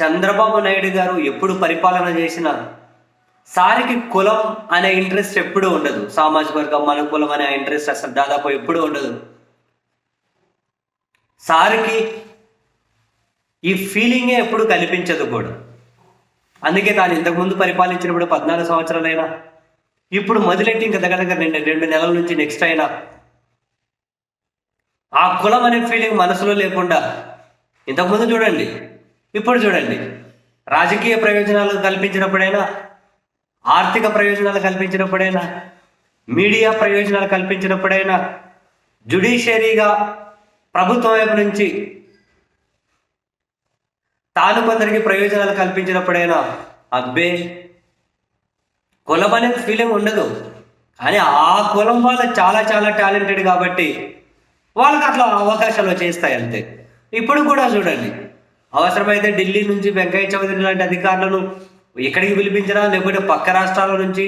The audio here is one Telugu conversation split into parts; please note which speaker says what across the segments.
Speaker 1: చంద్రబాబు నాయుడు గారు ఎప్పుడు పరిపాలన చేసినా సారికి కులం అనే ఇంట్రెస్ట్ ఎప్పుడూ ఉండదు. సామాజిక వర్గం మన కులం అనే ఇంట్రెస్ట్ అసలు దాదాపు ఎప్పుడూ ఉండదు. సారికి ఈ ఫీలింగే ఎప్పుడు కనిపించదు కూడా. అందుకే తాను ఇంతకుముందు పరిపాలించినప్పుడు పద్నాలుగు సంవత్సరాలైనా ఇప్పుడు మొదలెట్టి ఇంకా దగ్గర దగ్గర రెండు రెండు నెలల నుంచి నెక్స్ట్ అయినా ఆ కులం అనే ఫీలింగ్ మనసులో లేకుండా ఇంతకుముందు చూడండి ఇప్పుడు చూడండి. రాజకీయ ప్రయోజనాలు కల్పించినప్పుడైనా? ఆర్థిక ప్రయోజనాలు కల్పించినప్పుడైనా? మీడియా ప్రయోజనాలు కల్పించినప్పుడైనా? జుడిషియరీగా ప్రభుత్వం వైపు నుంచి తాను కొందరికి ప్రయోజనాలు కల్పించినప్పుడైనా? అబ్బే! కులం అనే ఫీలింగ్ ఉండదు. కానీ ఆ కులం వాళ్ళు చాలా చాలా టాలెంటెడ్ కాబట్టి వాళ్ళకి అట్లా అవకాశాలు చేస్తాయి అంతే. ఇప్పుడు కూడా చూడండి. అవసరమైతే ఢిల్లీ నుంచి వెంకయ్య చౌదరి లాంటి అధికారులను ఎక్కడికి పిలిపించినా లేకపోతే పక్క రాష్ట్రాల నుంచి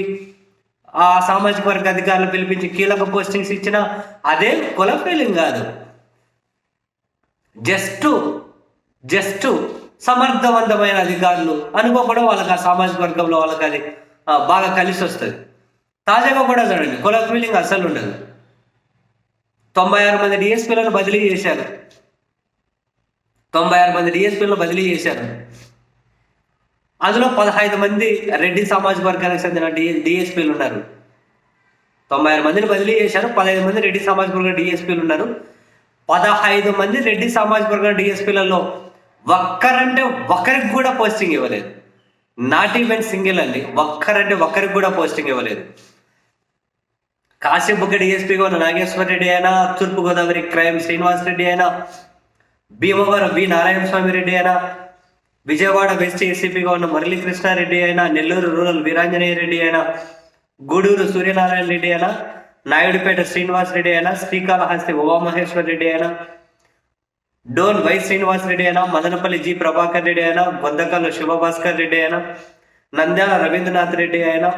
Speaker 1: ఆ సామాజిక వర్గ అధికారులు పిలిపించి కీలక పోస్టింగ్స్ ఇచ్చిన అదే కుల ఫీలింగ్ కాదు. జస్ట్ జస్ట్ సమర్థవంతమైన అధికారులు అనుకోకుండా వాళ్ళకి ఆ సామాజిక వర్గంలో వాళ్ళకి అది బాగా కలిసి వస్తుంది. తాజాగా కూడా చూడండి కుల ఫీలింగ్ అస్సలు ఉండదు. తొంభై ఆరు మంది డిఎస్పీలను బదిలీ చేశారు. తొంభై ఆరు మంది డిఎస్పీలను బదిలీ చేశారు. అందులో పదహైదు మంది రెడ్డి సామాజిక వర్గానికి చెందిన డి డిఎస్పీలు ఉన్నారు. తొంభై ఆరు మందిని బదిలీ చేశారు పదహైదు మంది రెడ్డి సామాజిక వర్గ డిఎస్పీలు ఉన్నారు. పదహైదు మంది రెడ్డి సామాజిక వర్గ డిఎస్పీలలో ఒక్కరంటే ఒకరికి కూడా పోస్టింగ్ ఇవ్వలేదు. నాట్ ఈవెన్ సింగిల్ అండి ఒక్కరంటే ఒక్కరికి కూడా పోస్టింగ్ ఇవ్వలేదు. కాశీబుగ్గ డిఎస్పీగా ఉన్న నాగేశ్వర రెడ్డి అయినా తూర్పుగోదావరి క్రైమ్ శ్రీనివాస్ రెడ్డి అయినా భీమవరం వి నారాయణ స్వామి రెడ్డి అయినా విజయవాడ వెస్ట్ ఏసీపీగా ఉన్న మురళీకృష్ణారెడ్డి అయినా నెల్లూరు రూరల్ వీరాంజనేయ రెడ్డి అయినా గూడూరు సూర్యనారాయణ రెడ్డి అయినా నాయుడుపేట శ్రీనివాస్ రెడ్డి అయినా శ్రీకాళహస్తి ఉమామహేశ్వర్ రెడ్డి అయినా డోన్ వై శ్రీనివాస్ రెడ్డి అయినా మదనపల్లి జి ప్రభాకర్ రెడ్డి అయినా బొద్దకల్లు శివభాస్కర్ రెడ్డి అయినా నంద్యాల రవీంద్రనాథ్ రెడ్డి అయినా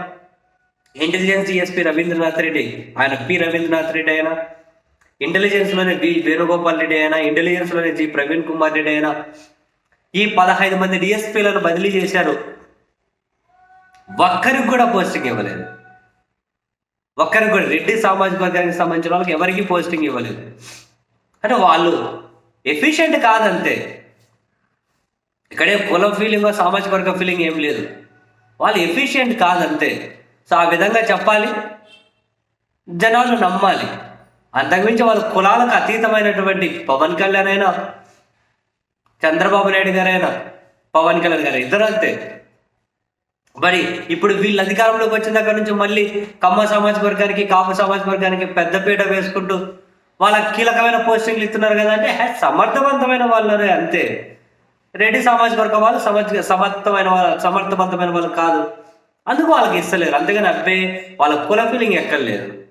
Speaker 1: ఇంటెలిజెన్స్ ఎస్పీ రవీంద్రనాథ్ రెడ్డి ఆయన పి రవీంద్రనాథ్ రెడ్డి అయినా ఇంటెలిజెన్స్లోనే బి వేణుగోపాల్ రెడ్డి అయినా ఇంటెలిజెన్స్లోనే జి ప్రవీణ్ కుమార్ రెడ్డి అయినా ఈ పదహైదు మంది డిఎస్పీలను బదిలీ చేశారు. ఒక్కరికి కూడా పోస్టింగ్ ఇవ్వలేదు. ఒక్కరికి కూడా రెడ్డి సామాజిక వర్గానికి సంబంధించిన వాళ్ళకి ఎవరికి పోస్టింగ్ ఇవ్వలేదు. అంటే వాళ్ళు ఎఫిషియెంట్ కాదంతే. ఇక్కడే కులం ఫీలింగ్ సామాజిక వర్గ ఫీలింగ్ ఏం లేదు. వాళ్ళు ఎఫిషియెంట్ కాదంతే. సో ఆ విధంగా చెప్పాలి. జనాలు నమ్మాలి. అంతకుమించి వాళ్ళ కులాలకు అతీతమైనటువంటి పవన్ కళ్యాణ్ అయినా చంద్రబాబు నాయుడు గారైనా పవన్ కళ్యాణ్ గారు ఇద్దరు అంతే. మరి ఇప్పుడు వీళ్ళు అధికారంలోకి వచ్చిన దగ్గర నుంచి మళ్ళీ కమ్మ సామాజిక వర్గానికి కాపు సామాజిక వర్గానికి పెద్దపీట వేసుకుంటూ వాళ్ళకి కీలకమైన పోస్టింగ్లు ఇస్తున్నారు కదా అంటే సమర్థవంతమైన వాళ్ళనే అంతే. రెడ్డి సామాజిక వర్గం వాళ్ళు సమర్థ సమర్థమైన వాళ్ళ సమర్థవంతమైన వాళ్ళు కాదు. అందుకు వాళ్ళకి ఇస్తలేరు. అంతేగాని అబ్బే వాళ్ళ కుల ఫీలింగ్ ఎక్కర్లేదు.